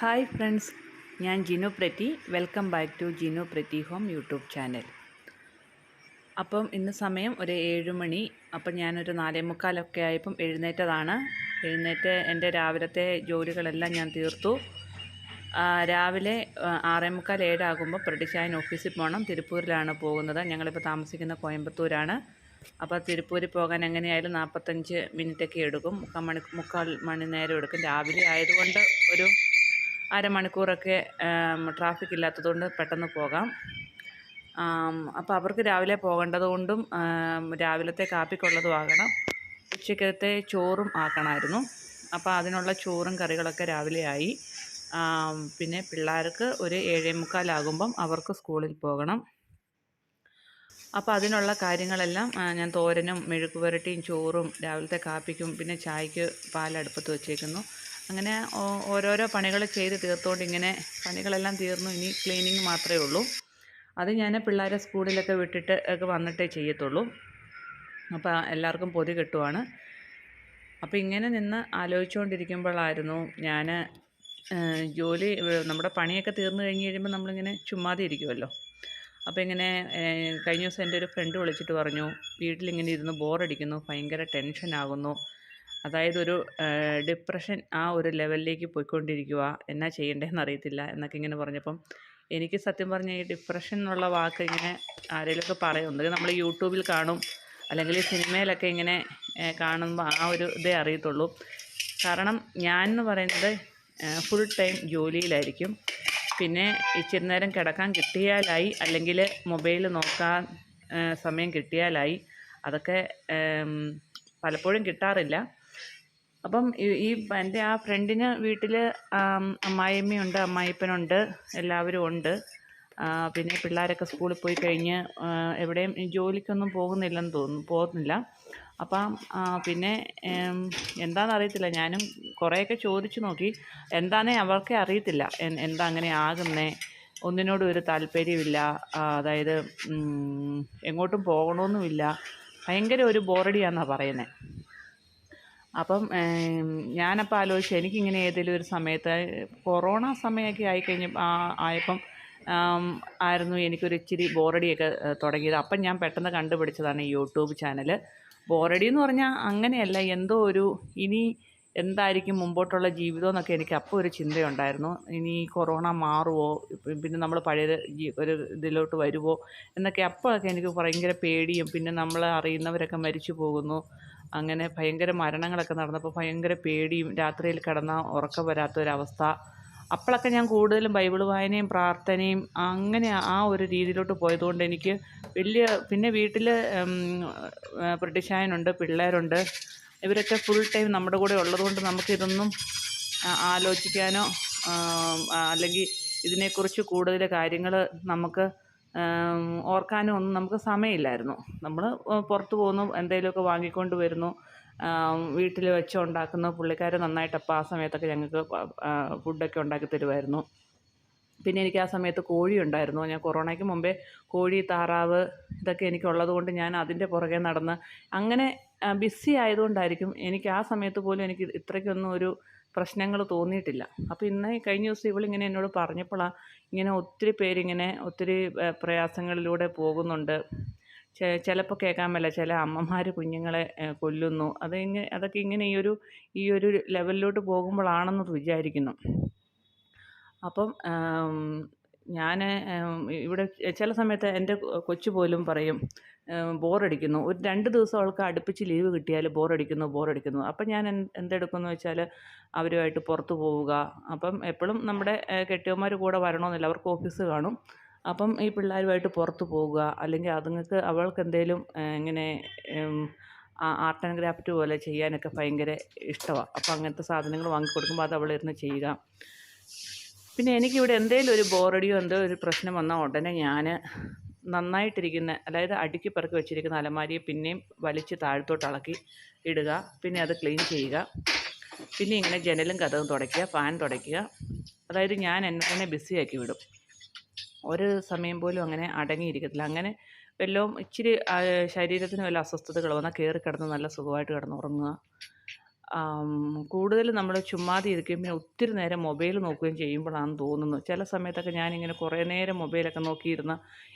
Hi friends ഞാൻ Jinu Pretty. Welcome back to Jinu Pretty home YouTube channel അപ്പം ഇന്ന് സമയം ഒരു ഏഴ് മണി. അപ്പം ഞാനൊരു നാലേ മുക്കാലൊക്കെ ആയപ്പം എഴുന്നേറ്റതാണ്. എഴുന്നേറ്റ് എന്റെ രാവിലത്തെ ജോലികളെല്ലാം ഞാൻ തീർത്തു. രാവിലെ ആറേ മുക്കാൽ ഏഴാകുമ്പോൾ പ്രതിഷായൻ ഓഫീസിൽ പോകണം. തിരുപ്പൂരിലാണ് പോകുന്നത്. ഞങ്ങളിപ്പോൾ താമസിക്കുന്ന കോയമ്പത്തൂരാണ്. അപ്പോൾ തിരുപ്പൂരിൽ പോകാൻ എങ്ങനെയായാലും നാൽപ്പത്തഞ്ച് മിനിറ്റൊക്കെ എടുക്കും. മുക്കാൽ മണി മുക്കാൽ മണി നേരം എടുക്കും. രാവിലെ ആയതുകൊണ്ട് ഒരു അരമണിക്കൂറൊക്കെ ട്രാഫിക് ഇല്ലാത്തതുകൊണ്ട് പെട്ടെന്ന് പോകാം. അപ്പോൾ അവർക്ക് രാവിലെ പോകേണ്ടത് കൊണ്ടും ആം, രാവിലത്തെ കാപ്പിക്കുള്ളതും ആകണം ഉച്ചക്കത്തെ ചോറും ആക്കണമായിരുന്നു. അപ്പോൾ അതിനുള്ള ചോറും കറികളൊക്കെ രാവിലെ ആയി. പിന്നെ പിള്ളേർക്ക് ഒരു ഏഴേ മുക്കാലാകുമ്പം അവർക്ക് സ്കൂളിൽ പോകണം. അപ്പോൾ അതിനുള്ള കാര്യങ്ങളെല്ലാം ഞാൻ തോരനും മെഴുക്ക് പുരട്ടിയും ചോറും രാവിലത്തെ കാപ്പിക്കും പിന്നെ ചായക്ക് പാലടുപ്പത്ത് വെച്ചേക്കുന്നു. അങ്ങനെ ഓരോരോ പണികൾ ചെയ്ത് തീർത്തുകൊണ്ട് ഇങ്ങനെ പണികളെല്ലാം തീർന്നു. ഇനി ക്ലീനിങ് മാത്രമേ ഉള്ളൂ. അത് ഞാൻ പിള്ളേരെ സ്കൂളിലൊക്കെ വിട്ടിട്ട് ഒക്കെ വന്നിട്ടേ ചെയ്യത്തുള്ളൂ. അപ്പോൾ എല്ലാവർക്കും പൊതി കിട്ടുവാണ്. അപ്പോൾ ഇങ്ങനെ നിന്ന് ആലോചിച്ചുകൊണ്ടിരിക്കുമ്പോഴായിരുന്നു ഞാൻ ജോലി നമ്മുടെ പണിയൊക്കെ തീർന്നു കഴിഞ്ഞ് കഴിയുമ്പോൾ നമ്മളിങ്ങനെ ചുമ്മാതെ ഇരിക്കുമല്ലോ അപ്പോൾ ഇങ്ങനെ കഴിഞ്ഞ ദിവസം എന്റെ ഒരു ഫ്രണ്ട് വിളിച്ചിട്ട് പറഞ്ഞു വീട്ടിലിങ്ങനെ ഇരുന്ന് ബോറടിക്കുന്നു ഭയങ്കര ടെൻഷനാകുന്നു അതായത് ഒരു ഡിപ്രഷൻ ആ ഒരു ലെവലിലേക്ക് പോയിക്കൊണ്ടിരിക്കുക എന്നാ ചെയ്യേണ്ടതെന്ന് അറിയത്തില്ല എന്നൊക്കെ ഇങ്ങനെ പറഞ്ഞപ്പം എനിക്ക് സത്യം പറഞ്ഞ ഈ ഡിപ്രഷൻ എന്നുള്ള വാക്ക് ഇങ്ങനെ ആരെങ്കിലുമൊക്കെ പറയും. ഒന്നുകിൽ നമ്മൾ യൂട്യൂബിൽ കാണും അല്ലെങ്കിൽ സിനിമയിലൊക്കെ ഇങ്ങനെ കാണുമ്പോൾ ആ ഒരു ഇതേ അറിയത്തുള്ളൂ. കാരണം ഞാൻ എന്ന് പറയുന്നത് ഫുൾ ടൈം ജോലിയിലായിരിക്കും. പിന്നെ ഇച്ചിരി നേരം കിടക്കാൻ കിട്ടിയാലായി അല്ലെങ്കിൽ മൊബൈൽ നോക്കാൻ സമയം കിട്ടിയാലായി. അതൊക്കെ പലപ്പോഴും കിട്ടാറില്ല. അപ്പം ഈ എന്റെ ആ ഫ്രണ്ടിന് വീട്ടിൽ അമ്മായിയമ്മയുണ്ട് അമ്മായിപ്പനുണ്ട് എല്ലാവരും ഉണ്ട്. പിന്നെ പിള്ളേരൊക്കെ സ്കൂളിൽ പോയി കഴിഞ്ഞ് എവിടെയും ജോലിക്കൊന്നും പോകുന്നില്ലെന്ന് തോന്നുന്നു പോകുന്നില്ല. അപ്പം പിന്നെ എന്താണെന്ന് അറിയത്തില്ല. ഞാനും കുറേയൊക്കെ ചോദിച്ചു നോക്കി. എന്താണേ അവർക്കേ അറിയത്തില്ല. എന്താ അങ്ങനെ ആകുന്നേ? ഒന്നിനോടും ഒരു താല്പര്യമില്ല. അതായത് എങ്ങോട്ടും പോകണമെന്നുമില്ല ഭയങ്കര ഒരു ബോറടിയാണെന്നാണ് പറയുന്നത് അപ്പം ഞാനപ്പോൾ ആലോചിച്ചു എനിക്കിങ്ങനെ ഏതെങ്കിലും ഒരു സമയത്ത് കൊറോണ സമയമൊക്കെ ആയിക്കഴിഞ്ഞ ആയപ്പം ആയിരുന്നു എനിക്കൊരു ഇച്ചിരി ബോറടിയൊക്കെ തുടങ്ങിയത്. അപ്പം ഞാൻ പെട്ടെന്ന് കണ്ടുപിടിച്ചതാണ് ഈ യൂട്യൂബ് ചാനൽ ബോറടി എന്ന് പറഞ്ഞാൽ അങ്ങനെയല്ല എന്തോ ഒരു ഇനി എന്തായിരിക്കും മുമ്പോട്ടുള്ള ജീവിതം എന്നൊക്കെ എനിക്ക് അപ്പോൾ ഒരു ചിന്തയുണ്ടായിരുന്നു. ഇനി ഈ കൊറോണ മാറുമോ പിന്നെ നമ്മൾ പഴയ ഒരു ഇതിലോട്ട് വരുമോ എന്നൊക്കെ അപ്പോഴൊക്കെ എനിക്ക് ഭയങ്കര പേടിയും പിന്നെ നമ്മൾ അറിയുന്നവരൊക്കെ മരിച്ചു പോകുന്നു. അങ്ങനെ ഭയങ്കര മരണങ്ങളൊക്കെ നടന്നപ്പോൾ ഭയങ്കര പേടിയും രാത്രിയിൽ കിടന്നാൽ ഉറക്കം വരാത്തൊരവസ്ഥ. അപ്പോഴൊക്കെ ഞാൻ കൂടുതലും ബൈബിൾ വായനയും പ്രാർത്ഥനയും അങ്ങനെ ആ ഒരു രീതിയിലോട്ട് പോയതുകൊണ്ട് എനിക്ക് വലിയ പിന്നെ വീട്ടിൽ ബ്രിട്ടീഷായനുണ്ട് പിള്ളേരുണ്ട്. ഇവരൊക്കെ ഫുൾ ടൈം നമ്മുടെ കൂടെ ഉള്ളതുകൊണ്ട് നമുക്കിതൊന്നും ആലോചിക്കാനോ അല്ലെങ്കിൽ ഇതിനെക്കുറിച്ച് കൂടുതൽ കാര്യങ്ങൾ നമുക്ക് ഓർക്കാനോ ഒന്നും നമുക്ക് സമയമില്ലായിരുന്നു. നമ്മൾ പുറത്ത് പോകുന്നു എന്തെങ്കിലുമൊക്കെ വാങ്ങിക്കൊണ്ട് വരുന്നു വീട്ടിൽ വെച്ച് ഉണ്ടാക്കുന്നു പുള്ളിക്കാർ നന്നായിട്ട് അപ്പം ആ സമയത്തൊക്കെ ഞങ്ങൾക്ക് ഫുഡൊക്കെ ഉണ്ടാക്കി തരുമായിരുന്നു. പിന്നെ എനിക്ക് ആ സമയത്ത് കോഴി ഉണ്ടായിരുന്നു. ഞാൻ കൊറോണയ്ക്ക് മുമ്പേ കോഴി താറാവ് ഇതൊക്കെ എനിക്കുള്ളത് കൊണ്ട് ഞാൻ അതിന്റെ പുറകെ നടന്ന് അങ്ങനെ ബിസി ആയതുകൊണ്ടായിരിക്കും എനിക്ക് ആ സമയത്ത് പോലും എനിക്ക് ഇത്രയ്ക്കൊന്നും ഒരു പ്രശ്നങ്ങൾ തോന്നിയിട്ടില്ല. അപ്പോൾ ഇന്ന് കഴിഞ്ഞ ദിവസം ഇവളിങ്ങനെ എന്നോട് പറഞ്ഞപ്പോഴാണ് ഇങ്ങനെ ഒത്തിരി പേരിങ്ങനെ ഒത്തിരി പ്രയാസങ്ങളിലൂടെ പോകുന്നുണ്ട്. ചിലപ്പോൾ കേൾക്കാൻ പറ്റില്ല ചില അമ്മമാർ കുഞ്ഞുങ്ങളെ കൊല്ലുന്നു. അത് ഇങ്ങനെ അതൊക്കെ ഇങ്ങനെ ഈ ഒരു ഈ ഒരു ലെവലിലോട്ട് പോകുമ്പോഴാണെന്ന് വിചാരിക്കുന്നു. അപ്പം ഞാൻ ഇവിടെ ചില സമയത്ത് എന്റെ കൊച്ചു പോലും പറയും ബോറടിക്കുന്നു. ഒരു രണ്ട് ദിവസം അവൾക്ക് അടുപ്പിച്ച് ലീവ് കിട്ടിയാൽ ബോറടിക്കുന്നു ബോറടിക്കുന്നു. അപ്പം ഞാൻ എന്ത് എന്തെടുക്കുമെന്ന് വെച്ചാൽ അവരുമായിട്ട് പുറത്ത് പോവുക. അപ്പം എപ്പോഴും നമ്മുടെ കെട്ടിയന്മാർ കൂടെ വരണമെന്നില്ല. അവർക്ക് ഓഫീസ് കാണും. അപ്പം ഈ പിള്ളേരുമായിട്ട് പുറത്ത് പോവുക. അല്ലെങ്കിൽ അതുങ്ങൾക്ക് അവൾക്ക് എന്തെങ്കിലും ഇങ്ങനെ ആർട്ട് ആൻഡ് ക്രാഫ്റ്റ് പോലെ ചെയ്യാനൊക്കെ ഭയങ്കര ഇഷ്ടമാണ് അപ്പം അങ്ങനത്തെ സാധനങ്ങൾ വാങ്ങിക്കൊടുക്കുമ്പോൾ അത് അവളിരുന്ന് ചെയ്യുക. പിന്നെ എനിക്കിവിടെ എന്തെങ്കിലും ഒരു ബോറടിയോ എന്തോ ഒരു പ്രശ്നം വന്നാൽ ഉടനെ ഞാൻ നന്നായിട്ടിരിക്കുന്ന അതായത് അടുക്കി പെറുക്കി വെച്ചിരിക്കുന്ന അലമാരിയെ പിന്നെയും വലിച്ച് താഴത്തോട്ട് ഇളക്കി ഇടുക പിന്നെ അത് ക്ലീൻ ചെയ്യുക പിന്നെ ഇങ്ങനെ ജനലും കഥവും തുടയ്ക്കുക ഫാൻ തുടയ്ക്കുക. അതായത് ഞാൻ എന്നെ തന്നെ ബിസിയാക്കി വിടും. ഒരു സമയം പോലും അങ്ങനെ അടങ്ങിയിരിക്കത്തില്ല. അങ്ങനെ വല്ലതും ഇച്ചിരി ശരീരത്തിന് വല്ല അസ്വസ്ഥതകൾ വന്നാൽ കയറി കിടന്ന് നല്ല സുഖമായിട്ട് കിടന്ന് ഉറങ്ങുക. കൂടുതൽ നമ്മൾ ചുമ്മാതെ ഇരിക്കുകയും പിന്നെ ഒത്തിരി നേരം മൊബൈൽ നോക്കുകയും ചെയ്യുമ്പോഴാണെന്ന് തോന്നുന്നു. ചില സമയത്തൊക്കെ ഞാനിങ്ങനെ കുറേ നേരം മൊബൈലൊക്കെ നോക്കിയിരുന്ന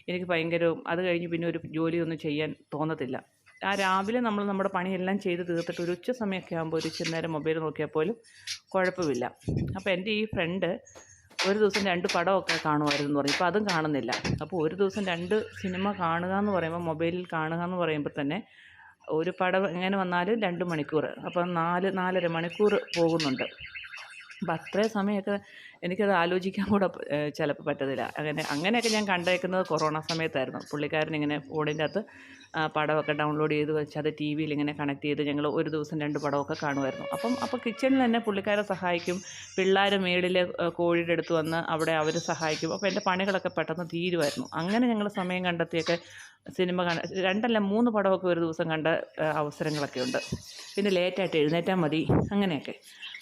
എനിക്ക് ഭയങ്കര അത് കഴിഞ്ഞ് പിന്നെ ഒരു ജോലിയൊന്നും ചെയ്യാൻ തോന്നത്തില്ല. ആ രാവിലെ നമ്മൾ നമ്മുടെ പണിയെല്ലാം ചെയ്ത് തീർത്തിട്ട് ഒരു ഉച്ച സമയമൊക്കെ ആകുമ്പോൾ ഒരു ഇച്ചിരി നേരം മൊബൈൽ നോക്കിയാൽ പോലും കുഴപ്പമില്ല. അപ്പോൾ എന്റെ ഈ ഫ്രണ്ട് ഒരു ദിവസം രണ്ട് പടമൊക്കെ കാണുമായിരുന്നു എന്ന് പറയും ഇപ്പോൾ അതും കാണുന്നില്ല. അപ്പോൾ ഒരു ദിവസം രണ്ട് സിനിമ കാണുക എന്ന് പറയുമ്പോൾ മൊബൈലിൽ കാണുക എന്ന് പറയുമ്പോൾ തന്നെ ഒരു പടം എങ്ങനെ വന്നാലും രണ്ട് മണിക്കൂർ അപ്പം നാല് നാലര മണിക്കൂർ പോകുന്നുണ്ട്. അപ്പം അത്രയും സമയമൊക്കെ എനിക്കത് ആലോചിക്കാൻ കൂടെ ചിലപ്പോൾ പറ്റത്തില്ല. അങ്ങനെ അങ്ങനെയൊക്കെ ഞാൻ കണ്ടേക്കുന്നത് കൊറോണ സമയത്തായിരുന്നു. പുള്ളിക്കാരൻ ഇങ്ങനെ ഫോണിന്റെ അകത്ത് പടമൊക്കെ ഡൗൺലോഡ് ചെയ്ത് വെച്ച് അത് ടി വിയിൽ ഇങ്ങനെ കണക്ട് ചെയ്ത് ഞങ്ങൾ ഒരു ദിവസം രണ്ട് പടമൊക്കെ കാണുമായിരുന്നു. അപ്പം അപ്പോൾ കിച്ചണിൽ തന്നെ പുള്ളിക്കാരെ സഹായിക്കും. പിള്ളേർ മേളിൽ കോഴിയുടെ അടുത്ത് വന്ന് അവിടെ അവർ സഹായിക്കും. അപ്പോൾ എന്റെ പണികളൊക്കെ പെട്ടെന്ന് തീരുമായിരുന്നു. അങ്ങനെ ഞങ്ങൾ സമയം കണ്ടെത്തിയൊക്കെ സിനിമ കാണ രണ്ടല്ല മൂന്ന് പടമൊക്കെ ഒരു ദിവസം കണ്ട അവസരങ്ങളൊക്കെ ഉണ്ട്. പിന്നെ ലേറ്റായിട്ട് എഴുന്നേറ്റാൽ മതി അങ്ങനെയൊക്കെ.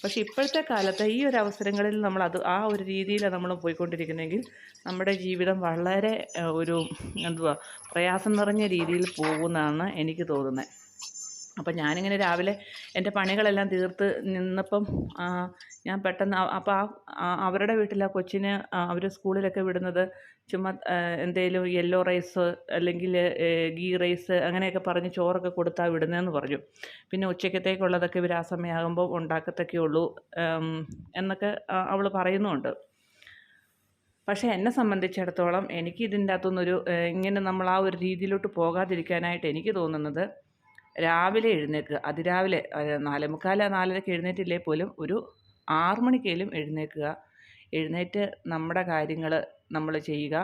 പക്ഷേ ഇപ്പോഴത്തെ കാലത്ത് ഈ ഒരു അവസരങ്ങളിൽ നമ്മൾ അത് ആ ഒരു രീതിയിലാണ് നമ്മൾ പോയിക്കൊണ്ടിരിക്കുന്നതെങ്കിൽ നമ്മുടെ ജീവിതം വളരെ ഒരു എന്തുവാ പ്രയാസം നിറഞ്ഞ രീതിയിൽ പോകുമെന്നാണ് എനിക്ക് തോന്നുന്നത്. അപ്പം ഞാനിങ്ങനെ രാവിലെ എന്റെ പണികളെല്ലാം തീർത്ത് നിന്നപ്പം ഞാൻ പെട്ടെന്ന് അപ്പോൾ ആ അവരുടെ വീട്ടിൽ ആ കൊച്ചിന് അവർ സ്കൂളിലൊക്കെ വിടുന്നത്. ചുമ്മാ എന്തേലും യെല്ലോ റൈസ് അല്ലെങ്കിൽ ഗീ റൈസ് അങ്ങനെയൊക്കെ പറഞ്ഞ് ചോറൊക്കെ കൊടുത്താൽ വിടുന്നതെന്ന് പറഞ്ഞു. പിന്നെ ഉച്ചക്കത്തേക്കുള്ളതൊക്കെ ഇവർ ആ സമയമാകുമ്പോൾ ഉണ്ടാക്കത്തൊക്കെ ഉള്ളൂ എന്നൊക്കെ അവൾ പറയുന്നുണ്ട്. പക്ഷേ എന്നെ സംബന്ധിച്ചിടത്തോളം എനിക്ക് ഇതിന്റെ അകത്തുനിന്നൊരു ഇങ്ങനെ നമ്മൾ ആ ഒരു രീതിയിലോട്ട് പോകാതിരിക്കാനായിട്ട് എനിക്ക് തോന്നുന്നത് രാവിലെ എഴുന്നേൽക്കുക. അതിരാവിലെ നാലേ മുക്കാൽ നാലരയ്ക്ക് എഴുന്നേറ്റില്ലേ പോലും ഒരു ആറു മണിക്കേലും എഴുന്നേൽക്കുക. എഴുന്നേറ്റ് നമ്മുടെ കാര്യങ്ങൾ നമ്മൾ ചെയ്യുക.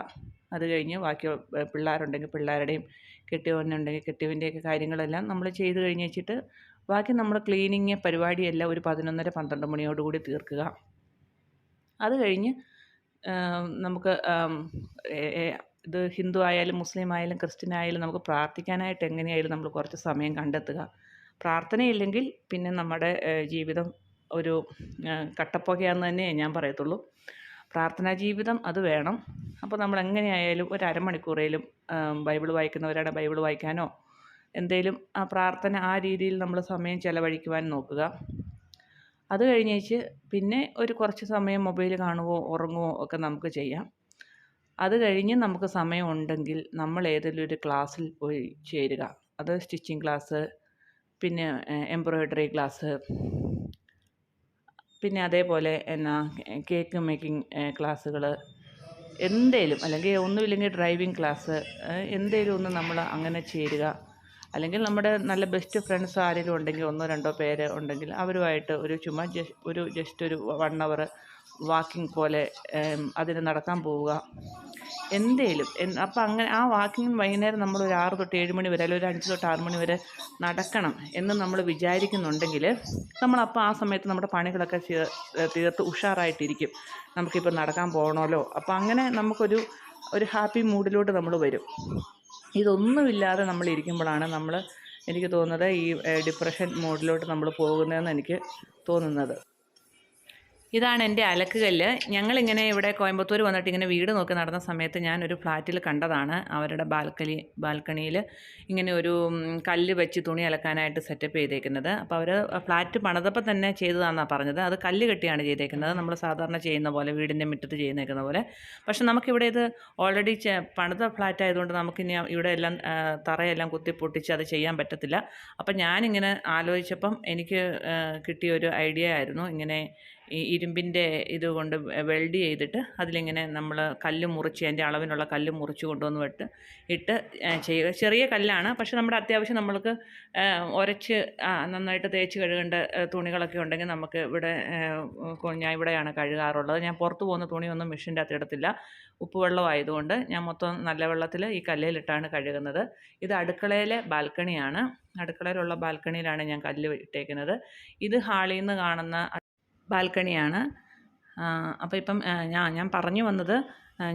അത് കഴിഞ്ഞ് ബാക്കി പിള്ളേരുണ്ടെങ്കിൽ പിള്ളേരുടെയും കെട്ടിയവനുണ്ടെങ്കിൽ കെട്ടിയവന്റെയൊക്കെ കാര്യങ്ങളെല്ലാം നമ്മൾ ചെയ്ത് കഴിഞ്ഞ് വെച്ചിട്ട് ബാക്കി നമ്മൾ ക്ലീനിങ് പരിപാടിയെല്ലാം ഒരു പതിനൊന്നര പന്ത്രണ്ട് മണിയോടുകൂടി തീർക്കുക. അത് കഴിഞ്ഞ് നമുക്ക് ഇത് ഹിന്ദു ആയാലും മുസ്ലിം ആയാലും ക്രിസ്ത്യൻ ആയാലും നമുക്ക് പ്രാർത്ഥിക്കാനായിട്ട് എങ്ങനെയായാലും നമ്മൾ കുറച്ച് സമയം കണ്ടെത്തുക. പ്രാർത്ഥനയില്ലെങ്കിൽ പിന്നെ നമ്മുടെ ജീവിതം ഒരു കട്ടപ്പുകയാന്ന് തന്നെ ഞാൻ പറയത്തുള്ളൂ. പ്രാർത്ഥനാ ജീവിതം അത് വേണം. അപ്പോൾ നമ്മൾ എങ്ങനെയായാലും ഒരു അരമണിക്കൂറേലും ബൈബിൾ വായിക്കുന്നവരാണ് ബൈബിൾ വായിക്കാനോ എന്തേലും ആ പ്രാർത്ഥന ആ രീതിയിൽ നമ്മൾ സമയം ചിലവഴിക്കുവാൻ നോക്കുക. അത് കഴിഞ്ഞേച്ച് പിന്നെ ഒരു കുറച്ച് സമയം മൊബൈൽ കാണുവോ ഉറങ്ങുവോ ഒക്കെ നമുക്ക് ചെയ്യാം. അത് കഴിഞ്ഞ് നമുക്ക് സമയമുണ്ടെങ്കിൽ നമ്മൾ ഏതെങ്കിലും ഒരു ക്ലാസ്സിൽ പോയി ചേരുക. അത് സ്റ്റിച്ചിങ് ക്ലാസ് പിന്നെ എംബ്രോയിഡറി ക്ലാസ് പിന്നെ അതേപോലെ എന്നാ കേക്ക് മേക്കിംഗ് ക്ലാസ്സുകൾ എന്തേലും അല്ലെങ്കിൽ ഒന്നുമില്ലെങ്കിൽ ഡ്രൈവിംഗ് ക്ലാസ് എന്തേലും ഒന്ന് നമ്മൾ അങ്ങനെ ചേരുക. അല്ലെങ്കിൽ നമ്മുടെ നല്ല ബെസ്റ്റ് ഫ്രണ്ട്സ് ആരെങ്കിലും ഉണ്ടെങ്കിൽ ഒന്നോ രണ്ടോ പേര് ഉണ്ടെങ്കിൽ അവരുമായിട്ട് ഒരു ചുമ്മാ ഒരു ജസ്റ്റ് ഒരു വൺ അവർ വാക്കിംഗ് പോലെ അതിന് നടക്കാൻ പോവുക. എന്തേലും. അപ്പം അങ്ങനെ ആ വാക്കിങ്ങിന് വൈകുന്നേരം നമ്മൾ ഒരു ആറ് തൊട്ട് ഏഴ് മണി വരെ അല്ലെങ്കിൽ ഒരു അഞ്ച് തൊട്ട് ആറ് മണി വരെ നടക്കണം എന്ന് നമ്മൾ വിചാരിക്കുന്നുണ്ടെങ്കിൽ നമ്മളപ്പോൾ ആ സമയത്ത് നമ്മുടെ പണികളൊക്കെ തീർത്ത് ഉഷാറായിട്ടിരിക്കും. നമുക്കിപ്പോൾ നടക്കാൻ പോകണമല്ലോ അപ്പോൾ അങ്ങനെ നമുക്കൊരു ഒരു ഹാപ്പി മൂഡിലോട്ട് നമ്മൾ വരും. ഇതൊന്നുമില്ലാതെ നമ്മൾ ഇരിക്കുമ്പോഴാണ് നമ്മൾ എനിക്ക് തോന്നുന്നത് ഈ ഡിപ്രഷൻ മൂഡിലോട്ട് നമ്മൾ പോകുന്നതെന്ന് എനിക്ക് തോന്നുന്നത്. ഇതാണ് എന്റെ അലക്കുകല്ല്. ഞങ്ങളിങ്ങനെ ഇവിടെ കോയമ്പത്തൂർ വന്നിട്ട് ഇങ്ങനെ വീട് നോക്കി നടന്ന സമയത്ത് ഞാനൊരു ഫ്ലാറ്റിൽ കണ്ടതാണ്. അവരുടെ ബാൽക്കണി ബാൽക്കണിയിൽ ഇങ്ങനെ ഒരു കല്ല് വെച്ച് തുണി അലക്കാനായിട്ട് സെറ്റപ്പ് ചെയ്തേക്കുന്നത്. അപ്പോൾ അവർ ഫ്ലാറ്റ് പണിതപ്പോൾ തന്നെ ചെയ്തതാണെന്നാണ് പറഞ്ഞത്. അത് കല്ല് കെട്ടിയാണ് ചെയ്തേക്കുന്നത്. നമ്മൾ സാധാരണ ചെയ്യുന്ന പോലെ വീടിന്റെ മുറ്റത്ത് ചെയ്യുന്നേക്കുന്ന പോലെ. പക്ഷെ നമുക്കിവിടെ ഇത് ഓൾറെഡി പണിത ഫ്ലാറ്റ് ആയതുകൊണ്ട് നമുക്കിനി ഇവിടെ എല്ലാം തറയെല്ലാം കുത്തി പൊട്ടിച്ച് അത് ചെയ്യാൻ പറ്റത്തില്ല. അപ്പം ഞാനിങ്ങനെ ആലോചിച്ചപ്പം എനിക്ക് കിട്ടിയ ഒരു ഐഡിയ ആയിരുന്നു. ഇങ്ങനെ ഈ ഇരുമ്പിന്റെ ഇതുകൊണ്ട് വെൽഡ് ചെയ്തിട്ട് അതിലിങ്ങനെ നമ്മൾ കല്ല് മുറിച്ച് അതിന്റെ അളവിനുള്ള കല്ല് മുറിച്ച് കൊണ്ടുവന്ന് വിട്ട് ഇട്ട് ചെയ്യുക ചെറിയ കല്ലാണ്. പക്ഷെ നമ്മുടെ അത്യാവശ്യം നമ്മൾക്ക് ഉരച്ച് നന്നായിട്ട് തേച്ച് കഴുകേണ്ട തുണികളൊക്കെ ഉണ്ടെങ്കിൽ നമുക്ക് ഇവിടെ ഞാൻ ഇവിടെയാണ് കഴുകാറുള്ളത്. ഞാൻ പുറത്ത് പോകുന്ന തുണിയൊന്നും മെഷീന്റെ അകത്ത് ഇടത്തില്ല. ഉപ്പുവെള്ളമായതുകൊണ്ട് ഞാൻ മൊത്തം നല്ല വെള്ളത്തിൽ ഈ കല്ലിലിട്ടാണ് കഴുകുന്നത്. ഇത് അടുക്കളയിലെ ബാൽക്കണിയാണ്. അടുക്കളയിലുള്ള ബാൽക്കണിയിലാണ് ഞാൻ കല്ല് ഇട്ടേക്കുന്നത്. ഇത് ഹാളിൽ നിന്ന് കാണുന്ന ബാൽക്കണിയാണ്. അപ്പോൾ ഇപ്പം ഞാൻ ഞാൻ പറഞ്ഞു വന്നത്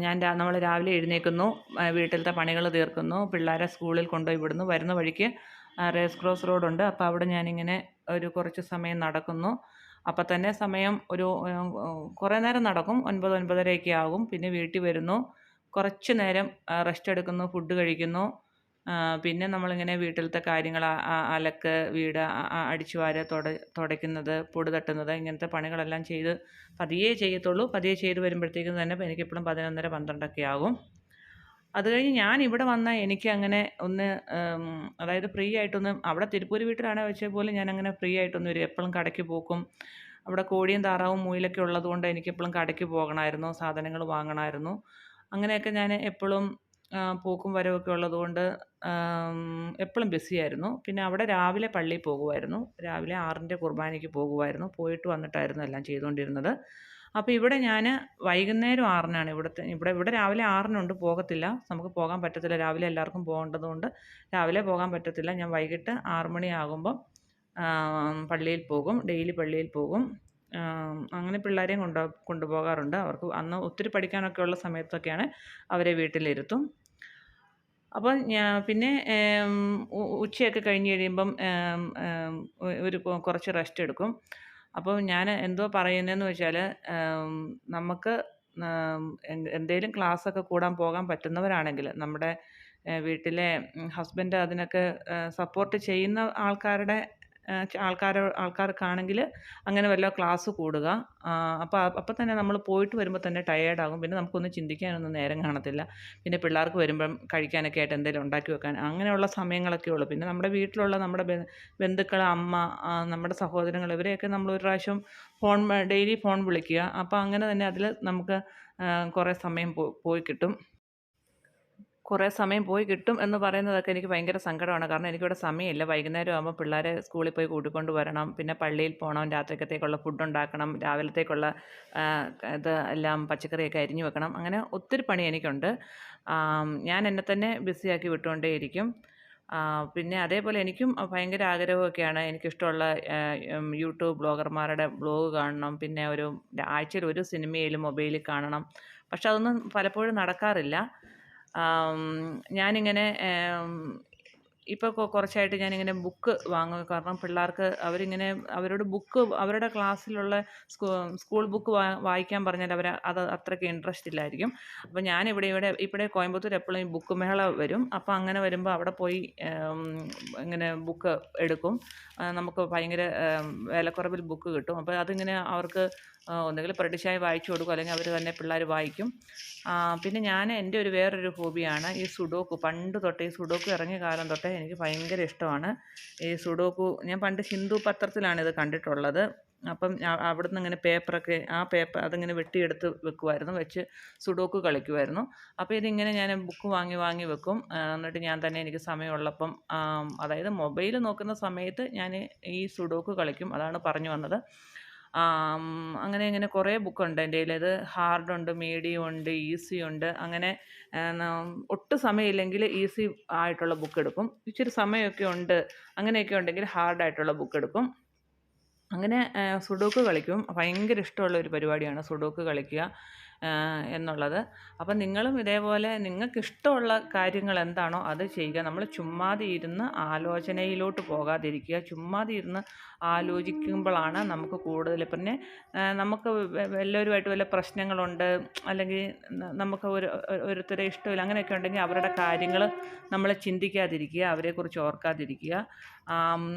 ഞാൻ നമ്മൾ രാവിലെ എഴുന്നേൽക്കുന്നു വീട്ടിലത്തെ പണികൾ തീർക്കുന്നു പിള്ളേരെ സ്കൂളിൽ കൊണ്ടുപോയി വിടുന്നു വരുന്ന വഴിക്ക് റേസ് ക്രോസ് റോഡുണ്ട്. അപ്പോൾ അവിടെ ഞാനിങ്ങനെ ഒരു കുറച്ച് സമയം നടക്കുന്നു. അപ്പം തന്നെ സമയം ഒരു കുറേ നേരം നടക്കും. ഒൻപത് ഒൻപതരയൊക്കെ ആകും. പിന്നെ വീട്ടിൽ വരുന്നു. കുറച്ച് നേരം റെസ്റ്റ് എടുക്കുന്നു ഫുഡ് കഴിക്കുന്നു. പിന്നെ നമ്മളിങ്ങനെ വീട്ടിലത്തെ കാര്യങ്ങൾ അലക്ക് വീട് അടിച്ചു വാര തുട തുടയ്ക്കുന്നത് പൊടി തട്ടുന്നത് ഇങ്ങനത്തെ പണികളെല്ലാം ചെയ്ത് പതിയെ ചെയ്യത്തുള്ളൂ. പതിയെ ചെയ്ത് വരുമ്പോഴത്തേക്കും തന്നെ എനിക്കിപ്പോഴും പതിനൊന്നര പന്ത്രണ്ടൊക്കെ ആകും. അത് കഴിഞ്ഞ് ഞാൻ ഇവിടെ വന്ന എനിക്ക് അങ്ങനെ ഒന്ന് അതായത് ഫ്രീ ആയിട്ടൊന്ന് അവിടെ തിരുപ്പൂർ വീട്ടിലാണെ വെച്ചാൽ പോലും ഞാൻ അങ്ങനെ ഫ്രീ ആയിട്ടൊന്നും വരും. എപ്പോഴും കടയ്ക്ക് പോക്കും. അവിടെ കോഴിയും താറാവും മുയിലൊക്കെ ഉള്ളതുകൊണ്ട് എനിക്ക് എപ്പോഴും കടയ്ക്ക് പോകണമായിരുന്നു. സാധനങ്ങൾ വാങ്ങണമായിരുന്നു. അങ്ങനെയൊക്കെ ഞാൻ എപ്പോഴും പോക്കും വരവൊക്കെ ഉള്ളതുകൊണ്ട് എപ്പോഴും ബിസിയായിരുന്നു. പിന്നെ അവിടെ രാവിലെ പള്ളിയിൽ പോകുമായിരുന്നു രാവിലെ ആറിന്റെ കുർബാനയ്ക്ക് പോകുമായിരുന്നു പോയിട്ട് വന്നിട്ടായിരുന്നു എല്ലാം ചെയ്തുകൊണ്ടിരുന്നത്. അപ്പോൾ ഇവിടെ ഞാൻ വൈകുന്നേരം ആറിനാണ് ഇവിടുത്തെ ഇവിടെ ഇവിടെ രാവിലെ ആറിനുണ്ട് പോകത്തില്ല. നമുക്ക് പോകാൻ പറ്റത്തില്ല. രാവിലെ എല്ലാവർക്കും പോകേണ്ടതുകൊണ്ട് രാവിലെ പോകാൻ പറ്റത്തില്ല. ഞാൻ വൈകിട്ട് ആറ് മണിയാകുമ്പം പള്ളിയിൽ പോകും. ഡെയിലി പള്ളിയിൽ പോകും. അങ്ങനെ പിള്ളേരെയും കൊണ്ട് കൊണ്ടുപോകാറുണ്ട്. അവർക്ക് അന്ന് ഒത്തിരി പഠിക്കാനൊക്കെ ഉള്ള സമയത്തൊക്കെയാണ് അവരെ വീട്ടിലിരുത്തും. അപ്പോൾ ഞാൻ പിന്നെ ഉച്ചയൊക്കെ കഴിഞ്ഞ് കഴിയുമ്പം ഒരു കുറച്ച് റെസ്റ്റ് എടുക്കും. അപ്പോൾ ഞാൻ എന്തോ പറയുന്നതെന്ന് വെച്ചാൽ നമുക്ക് എന്തെങ്കിലും ക്ലാസ്സൊക്കെ കൂടാൻ പോകാൻ പറ്റുന്നവരാണെങ്കിൽ നമ്മുടെ വീട്ടിലെ ഹസ്ബൻഡ് അതിനൊക്കെ സപ്പോർട്ട് ചെയ്യുന്ന ആൾക്കാരുടെ ആൾക്കാർ ആൾക്കാർക്കാണെങ്കിൽ അങ്ങനെ വല്ല ക്ലാസ് കൂടുക. അപ്പോൾ അപ്പം തന്നെ നമ്മൾ പോയിട്ട് വരുമ്പോൾ തന്നെ ടയേർഡാകും പിന്നെ നമുക്കൊന്നും ചിന്തിക്കാനൊന്നും നേരം കാണത്തില്ല. പിന്നെ പിള്ളേർക്ക് വരുമ്പം കഴിക്കാനൊക്കെ ആയിട്ട് എന്തെങ്കിലും ഉണ്ടാക്കി വെക്കാൻ. അങ്ങനെയുള്ള സമയങ്ങളൊക്കെ ഉള്ളൂ. പിന്നെ നമ്മുടെ വീട്ടിലുള്ള നമ്മുടെ ബന്ധുക്കൾ അമ്മ നമ്മുടെ സഹോദരങ്ങൾ ഇവരെയൊക്കെ നമ്മൾ ഒരു പ്രാവശ്യം ഫോൺ ഡെയിലി ഫോൺ വിളിക്കുക. അപ്പോൾ അങ്ങനെ തന്നെ അതിൽ നമുക്ക് കുറേ സമയം പോയി കിട്ടും. കുറേ സമയം പോയി കിട്ടും എന്ന് പറയുന്നതൊക്കെ എനിക്ക് ഭയങ്കര സങ്കടമാണ്. കാരണം എനിക്കിവിടെ സമയമില്ല. വൈകുന്നേരം ആകുമ്പോൾ പിള്ളേരെ സ്കൂളിൽ പോയി കൂട്ടിക്കൊണ്ട് വരണം. പിന്നെ പള്ളിയിൽ പോകണം രാത്രിക്കത്തേക്കുള്ള ഫുഡ് ഉണ്ടാക്കണം. രാവിലത്തേക്കുള്ള ഇത് എല്ലാം പച്ചക്കറിയൊക്കെ അരിഞ്ഞു വെക്കണം. അങ്ങനെ ഒത്തിരി പണി എനിക്കുണ്ട്. ഞാൻ എന്നെ തന്നെ ബിസിയാക്കി വിട്ടുകൊണ്ടേയിരിക്കും. പിന്നെ അതേപോലെ എനിക്കും ഭയങ്കര ആഗ്രഹമൊക്കെയാണ്. എനിക്കിഷ്ടമുള്ള യൂട്യൂബ് ബ്ലോഗർമാരുടെ ബ്ലോഗ് കാണണം. പിന്നെ ഒരു ആഴ്ചയിൽ ഒരു സിനിമയിലും മൊബൈലിൽ കാണണം. പക്ഷെ അതൊന്നും പലപ്പോഴും നടക്കാറില്ല. ഞാനിങ്ങനെ ഇപ്പോൾ കുറച്ചായിട്ട് ഞാനിങ്ങനെ ബുക്ക് വാങ്ങുക. കാരണം പിള്ളേർക്ക് അവരിങ്ങനെ അവരോട് ബുക്ക് അവരുടെ ക്ലാസ്സിലുള്ള സ്കൂ സ്കൂൾ ബുക്ക് വായിക്കാൻ പറഞ്ഞാൽ അവർ അത് അത്രയ്ക്ക് ഇൻട്രസ്റ്റ് ഇല്ലായിരിക്കും. അപ്പോൾ ഞാനിവിടെ ഇവിടെ ഇവിടെ കോയമ്പത്തൂർ എപ്പോഴും ഈ ബുക്ക് മേള വരും. അപ്പോൾ അങ്ങനെ വരുമ്പോൾ അവിടെ പോയി ഇങ്ങനെ ബുക്ക് എടുക്കും. നമുക്ക് ഭയങ്കര വിലക്കുറവിൽ ബുക്ക് കിട്ടും. അപ്പോൾ അതിങ്ങനെ അവർക്ക് ഒന്നുകിൽ പ്രഡിഷായി വായിച്ചു കൊടുക്കും. അല്ലെങ്കിൽ അവർ തന്നെ പിള്ളേർ വായിക്കും. പിന്നെ ഞാൻ എന്റെ ഒരു വേറൊരു ഹോബിയാണ് ഈ സുഡോക്ക് പണ്ട് തൊട്ടേ ഈ സുഡോക്ക് ഇറങ്ങിയ കാലം തൊട്ടേ എനിക്ക് ഭയങ്കര ഇഷ്ടമാണ്. ഈ സുഡോക്കു ഞാൻ പണ്ട് ഹിന്ദു പത്രത്തിലാണ് ഇത് കണ്ടിട്ടുള്ളത്. അപ്പം അവിടുന്ന് ഇങ്ങനെ പേപ്പറൊക്കെ ആ പേപ്പർ അതിങ്ങനെ വെട്ടിയെടുത്ത് വെക്കുമായിരുന്നു വെച്ച് സുഡോക്ക് കളിക്കുമായിരുന്നു അപ്പോൾ ഇതിങ്ങനെ ഞാൻ ബുക്ക് വാങ്ങി വാങ്ങി വെക്കും. എന്നിട്ട് ഞാൻ തന്നെ എനിക്ക് സമയമുള്ളപ്പം അതായത് മൊബൈൽ നോക്കുന്ന സമയത്ത് ഞാൻ ഈ സുഡോക്ക് കളിക്കും. അതാണ് പറഞ്ഞു വന്നത്. അങ്ങനെ ഇങ്ങനെ കുറേ ബുക്കുണ്ട് എന്റെ കയ്യിൽ. അത് ഹാർഡുണ്ട് മീഡിയം ഉണ്ട് ഈസി ഉണ്ട് അങ്ങനെ ഒട്ടും സമയമില്ലെങ്കിൽ ഈസി ആയിട്ടുള്ള ബുക്ക് എടുക്കും. ഇച്ചിരി സമയമൊക്കെ ഉണ്ട് അങ്ങനെയൊക്കെ ഉണ്ടെങ്കിൽ ഹാർഡായിട്ടുള്ള ബുക്ക് എടുക്കും. അങ്ങനെ സുഡോക്ക് കളിക്കും. ഭയങ്കര ഇഷ്ടമുള്ള ഒരു പരിപാടിയാണ് സുഡോക്ക് കളിക്കുക. എന്നുള്ളത്. അപ്പം നിങ്ങളും ഇതേപോലെ നിങ്ങൾക്ക് ഇഷ്ടമുള്ള കാര്യങ്ങൾ എന്താണോ അത് ചെയ്യുക. നമ്മൾ ചുമ്മാതെ ഇരുന്ന് ആലോചനയിലോട്ട് പോകാതിരിക്കുക. ചുമ്മാതെ ഇരുന്ന് ആലോചിക്കുമ്പോഴാണ് നമുക്ക് കൂടുതൽ പിന്നെ നമുക്ക് എല്ലാവരുമായിട്ട് വല്ല പ്രശ്നങ്ങളുണ്ട് അല്ലെങ്കിൽ നമുക്ക് ഒരു ഒരു- ഒരുത്തരെ ഇഷ്ടമില്ല അങ്ങനെയൊക്കെ ഉണ്ടെങ്കിൽ അവരുടെ കാര്യങ്ങൾ നമ്മൾ ചിന്തിക്കാതിരിക്കുക അവരെക്കുറിച്ച് ഓർക്കാതിരിക്കുക.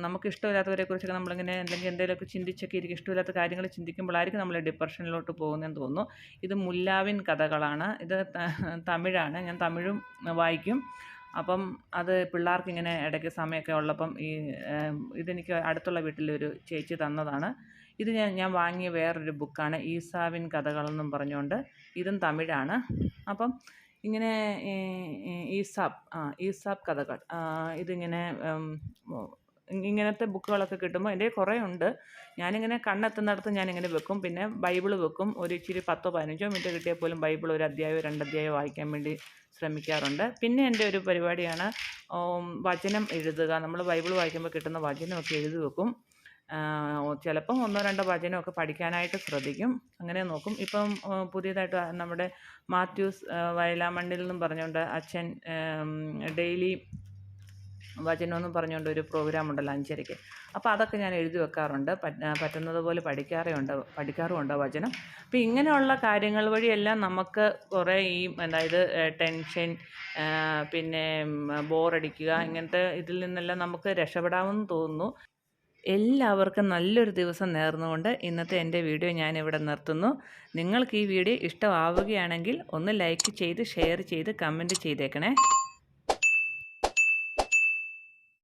നമുക്ക് ഇഷ്ടമില്ലാത്തവരെ കുറിച്ചൊക്കെ നമ്മളിങ്ങനെ അല്ലെങ്കിൽ എന്തെങ്കിലുമൊക്കെ ചിന്തിച്ചൊക്കെ ഇരിക്കും. ഇഷ്ടമില്ലാത്ത കാര്യങ്ങൾ ചിന്തിക്കുമ്പോഴായിരിക്കും നമ്മൾ ഡിപ്രഷനിലോട്ട് പോകുന്നതെന്ന് തോന്നുന്നു. ഇത് മുല്ലാവിൻ കഥകളാണ്. ഇത് തമിഴാണ്. ഞാൻ തമിഴും വായിക്കും. അപ്പം അത് പിള്ളേർക്ക് ഇങ്ങനെ ഇടയ്ക്ക് സമയമൊക്കെ ഉള്ളപ്പം ഈ ഇതെനിക്ക് അടുത്തുള്ള വീട്ടിലൊരു ചേച്ചി തന്നതാണ്. ഇത് ഞാൻ ഞാൻ വാങ്ങിയ വേറൊരു ബുക്കാണ്. ഈസാവിൻ കഥകളെന്നും പറഞ്ഞുകൊണ്ട്. ഇതും തമിഴാണ്. അപ്പം ഇങ്ങനെ ഈസാപ്പ് ആ ഈസാപ്പ് കഥകൾ ഇതിങ്ങനെ ഇങ്ങനത്തെ ബുക്കുകളൊക്കെ കിട്ടുമ്പോൾ എന്റെ കുറേ ഉണ്ട് ഞാനിങ്ങനെ കണ്ണെത്തുന്നിടത്ത് ഞാനിങ്ങനെ വെക്കും. പിന്നെ ബൈബിൾ വെക്കും. ഒരു ഇച്ചിരി പത്തോ പതിനഞ്ചോ മിനിറ്റ് കിട്ടിയാൽ പോലും ബൈബിൾ ഒരു അധ്യായമോ രണ്ട് അധ്യായമോ വായിക്കാൻ വേണ്ടി ശ്രമിക്കാറുണ്ട്. പിന്നെ എന്റെ ഒരു പരിപാടിയാണ് വചനം എഴുതുക. നമ്മൾ ബൈബിൾ വായിക്കുമ്പോൾ കിട്ടുന്ന വചനമൊക്കെ എഴുതി വെക്കും. ചിലപ്പം ഒന്നോ രണ്ടോ വചനമൊക്കെ പഠിക്കാനായിട്ട് ശ്രദ്ധിക്കും. അങ്ങനെ നോക്കും. ഇപ്പം പുതിയതായിട്ട് നമ്മുടെ മാത്യൂസ് വയലാമണ്ണിൽ നിന്നും പറഞ്ഞുകൊണ്ട് അച്ഛൻ ഡെയിലി വചനമെന്നും പറഞ്ഞുകൊണ്ട് ഒരു പ്രോഗ്രാം ഉണ്ടല്ലോ അഞ്ചരയ്ക്ക്. അപ്പോൾ അതൊക്കെ ഞാൻ എഴുതി വെക്കാറുണ്ട്. പറ്റുന്നത് പോലെ പഠിക്കാറുണ്ട് പഠിക്കാറുമുണ്ട് വചനം അപ്പോൾ ഇങ്ങനെയുള്ള കാര്യങ്ങൾ വഴിയെല്ലാം നമുക്ക് കുറേ ഈ അതായത് ടെൻഷൻ പിന്നെ ബോറടിക്കുക ഇങ്ങനത്തെ ഇതിൽ നിന്നെല്ലാം നമുക്ക് രക്ഷപ്പെടാമെന്ന് തോന്നുന്നു. എല്ലാവർക്കും നല്ലൊരു ദിവസം നേർന്നുകൊണ്ട് ഇന്നത്തെ എന്റെ വീഡിയോ ഞാൻ ഇവിടെ നിർത്തുന്നു. നിങ്ങൾക്ക് ഈ വീഡിയോ ഇഷ്ടമാവുകയാണെങ്കിൽ ഒന്ന് ലൈക്ക് ചെയ്ത് ഷെയർ ചെയ്ത് കമന്റ് ചെയ്തേക്കണേ.